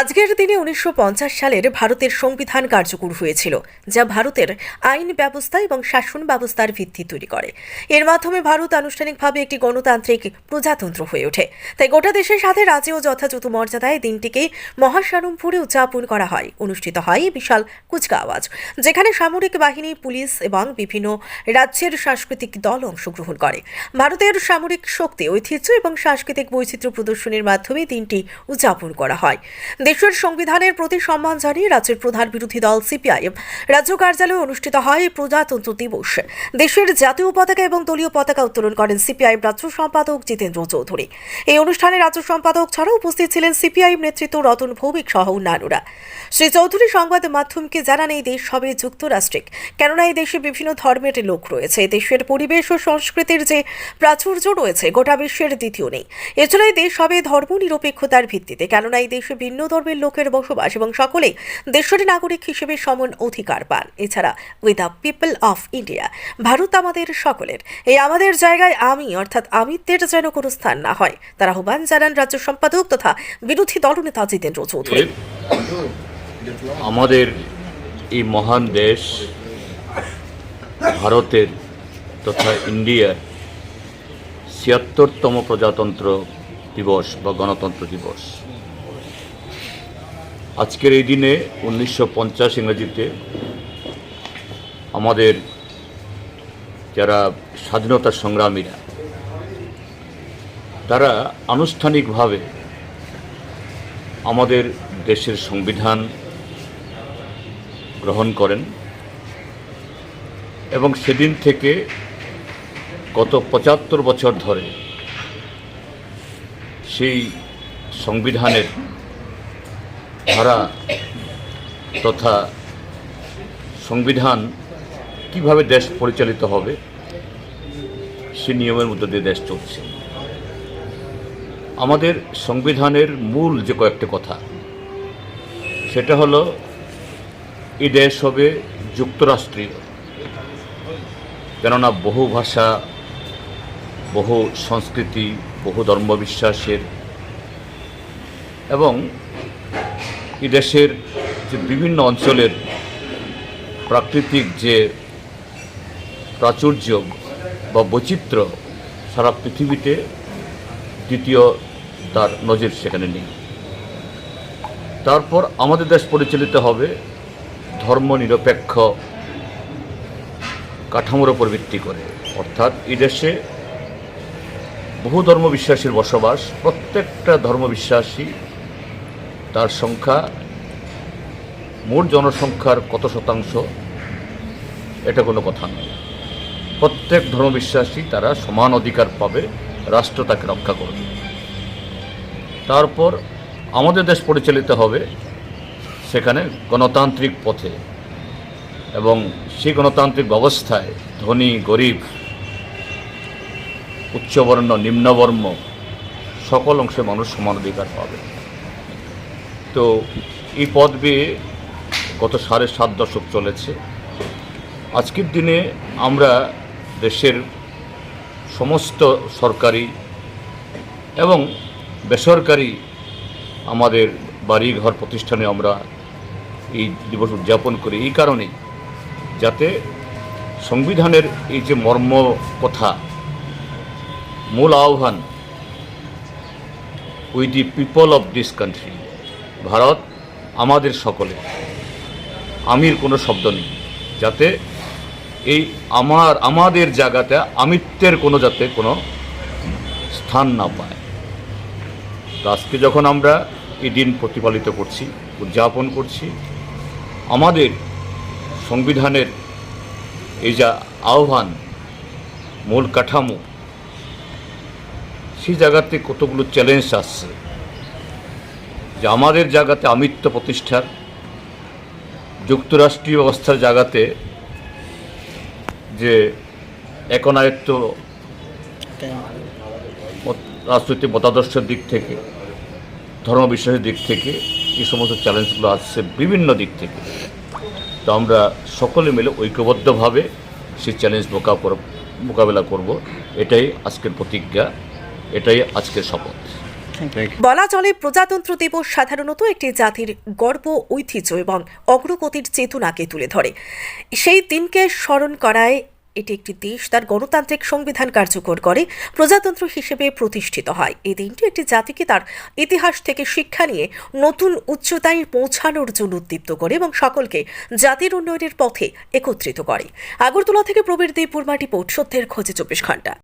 আজকের দিনে উনিশশো সালের ভারতের সংবিধান কার্যকর হয়েছিল, যা ভারতের আইন ব্যবস্থা এবং শাসন ব্যবস্থার ভিত্তি তৈরি করে। এর মাধ্যমে ভারত আনুষ্ঠানিকভাবে একটি গণতান্ত্রিক প্রজাতন্ত্র হয়ে ওঠে। তাই গোটা দেশের সাথে রাজ্যেও যথাযথ মর্যাদায় দিনটিকে মহাসাড়ম্বরে উদযাপন করা হয়। অনুষ্ঠিত হয় বিশাল কুচকাওয়াজ যেখানে সামরিক বাহিনী, পুলিশ এবং বিভিন্ন রাজ্যের সাংস্কৃতিক দল অংশগ্রহণ করে। ভারতের সামরিক শক্তি, ঐতিহ্য এবং সাংস্কৃতিক বৈচিত্র্য প্রদর্শনের মাধ্যমে দিনটি উদযাপন করা হয়। দেশের সংবিধানের প্রতি সম্মান জানিয়ে রাজ্যের প্রধান বিরোধী দল সিপিআইএম রাজ্য কার্যালয়ে অনুষ্ঠিত হয় প্রজাতন্ত্র দিবস। দেশের জাতীয় পতাকা এবং দলীয় পতাকা উত্তোলন করেন সিপিআইএম রাজ্য সম্পাদক জিতেন্দ্র চৌধুরী। এই অনুষ্ঠানে রাজ্য সম্পাদক ছাড়াও উপস্থিত ছিলেন সিপিআইএম নেতৃত্ব রতন ভৌমিক সহ অন্যান্যরা। শ্রী চৌধুরী সংবাদ মাধ্যমকে জানান, এই দেশ হবে যুক্তরাষ্ট্রিক। কেননা, এই দেশে বিভিন্ন ধর্মের লোক রয়েছে। দেশের পরিবেশ ও সংস্কৃতির যে প্রাচুর্য রয়েছে, গোটা বিশ্বের দ্বিতীয় নেই। এছাড়া এই দেশ হবে ধর্ম নিরপেক্ষতার ভিত্তিতে। কেননা, এই দেশে ভিন্ন ধর্মের লোকের বসবাস এবং সকলেই দেশের নাগরিক হিসেবে সমান অধিকার পান। এছাড়া with the people of India Bharat আমাদের সকলের। এই আমাদের জায়গায় আমি, অর্থাৎ আমিত্বের যেন কোনো স্থান না হয়। তার আহ্বান জানান রাজ্য সম্পাদক তথা বিরোধী দলনেতা জিতেন্দ্র চৌধুরী। আমাদের এই মহান দেশ, ভারতের তথা ইন্ডিয়ার ছিয়াত্তরতম প্রজাতন্ত্র দিবস বা গণতন্ত্র দিবস। আজকের এই দিনে উনিশশো পঞ্চাশ ইংরেজিতে আমাদের যারা স্বাধীনতা সংগ্রামীরা, তারা আনুষ্ঠানিকভাবে আমাদের দেশের সংবিধান গ্রহণ করেন এবং সেদিন থেকে গত পঁচাত্তর বছর ধরে সেই সংবিধানের ধারা তথা সংবিধান কীভাবে দেশ পরিচালিত হবে, সে নিয়মের মধ্যে দিয়ে দেশ চলছে। আমাদের সংবিধানের মূল যে কয়েকটি কথা, সেটা হলো এই দেশ হবে যুক্তরাষ্ট্রীয়। কেননা বহু ভাষা, বহু সংস্কৃতি, বহু ধর্মবিশ্বাসের এবং দেশের যে বিভিন্ন অঞ্চলের প্রাকৃতিক যে প্রাচুর্য বা বৈচিত্র্য সারা পৃথিবীতে দ্বিতীয় তার নজির সেখানে নেই। তারপর আমাদের দেশ পরিচালিত হবে ধর্মনিরপেক্ষ কাঠামোর ওপর ভিত্তি করে। অর্থাৎ এই দেশে বহু ধর্মবিশ্বাসীর বসবাস, প্রত্যেকটা ধর্মবিশ্বাসী তার সংখ্যা মোট জনসংখ্যার কত শতাংশ, এটা কোনো কথা নয়। প্রত্যেক ধর্মবিশ্বাসী তারা সমান অধিকার পাবে, রাষ্ট্র তাকে রক্ষা করবে। তারপর আমাদের দেশ পরিচালিত হবে সেখানে গণতান্ত্রিক পথে এবং সেই গণতান্ত্রিক ব্যবস্থায় ধনী, গরিব, উচ্চবর্ণ, নিম্নবর্ণ সকল অংশে মানুষ সমান অধিকার পাবে। তো এই পদ বেয়ে গত সাড়ে সাত দশক চলেছে। আজকের দিনে আমরা দেশের সমস্ত সরকারি এবং বেসরকারি আমাদের বাড়ি ঘর প্রতিষ্ঠানে আমরা এই দিবস উদযাপন করি। এই কারণেই যাতে সংবিধানের এই যে মর্ম কথা, মূল আহ্বান we the people of this country Bharat আমাদের সকলে আমির কোনো শব্দ নেই। যাতে এই আমার, আমাদের জায়গাতে আমিত্বের কোনো যাতে কোনো স্থান না পায়। তো আজকে যখন আমরা এই দিন প্রতিপালিত করছি, উদযাপন করছি, আমাদের সংবিধানের এই যা আহ্বান, মূল কাঠামো, সেই জায়গাতে কতগুলো চ্যালেঞ্জ আসছে যে আমাদের জায়গাতে আমিত্ব প্রতিষ্ঠার, যুক্তরাষ্ট্রীয় ব্যবস্থার জায়গাতে যে একনায়ত্ত মত- রাজনৈতিক মতাদর্শের দিক থেকে, ধর্মবিশ্বাসের দিক থেকে এই সমস্ত চ্যালেঞ্জগুলো আসছে বিভিন্ন দিক থেকে। তো আমরা সকলে মিলে ঐক্যবদ্ধভাবে সেই চ্যালেঞ্জ মোকা মোকাবেলা করব। এটাই আজকের প্রতিজ্ঞা, এটাই আজকের শপথ। বলা চলে, প্রজাতন্ত্র দিবস সাধারণত একটি জাতির গর্ব, ঐতিহ্য এবং অগ্রগতির চেতনাকে তুলে ধরে। সেই দিনকে স্মরণ করায় এটি একটি দেশ, তার গণতান্ত্রিক সংবিধান কার্যকর করে, প্রজাতন্ত্র হিসেবে প্রতিষ্ঠিত হয়। এই দিনটি একটি জাতিকে তার ইতিহাস থেকে শিক্ষা নিয়ে নতুন উচ্চতায় পৌঁছানোর জন্য উদ্দীপ্ত করে এবং সকলকে জাতির উন্নয়নের পথে একত্রিত করে। আগরতলা থেকে প্রবীর দেব পুরমাটি পোর্ট সত্যের খোঁজে চব্বিশ ঘণ্টা।